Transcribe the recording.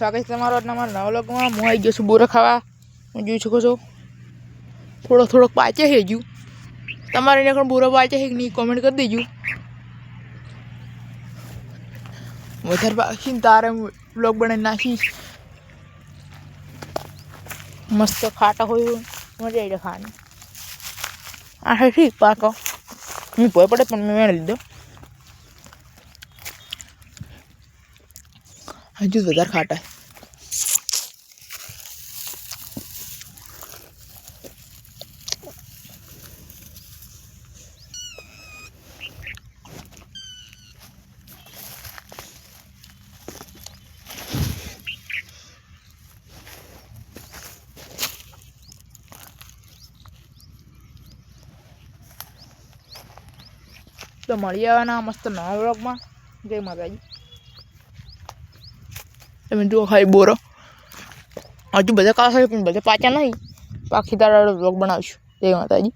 સ્વાગત છે તમારો આજના મારા નવા લોકમાં હું આવી ગયો છું બોરો ખાવા. હું જોઈ શકો છો. થોડો થોડોક પાચે છે હજુ. તમારે એને પણ બોરો પાચે છે કે નહીં કોમેન્ટ કરી દેજો. વધારે પાકીને તારે બ્લોગ બનાવી નાખીશ. મસ્ત ખાટા હોય મજા આવી જાય ખાવાની. આ છે ઠીક પાકો. મેં ભય પડે પણ મેં મેળ લીધો. હજુ વધારે ખાટા. તો મળી આવવાના મસ્ત નવા વ્લોગમાં. જય માતાજી. તમે જુઓ ખાઈ બોરો. હજુ બધા કાં હોય પણ બધા પાછા નહીં. પાકી તારા વ્લોગ બનાવીશું. જય માતાજી.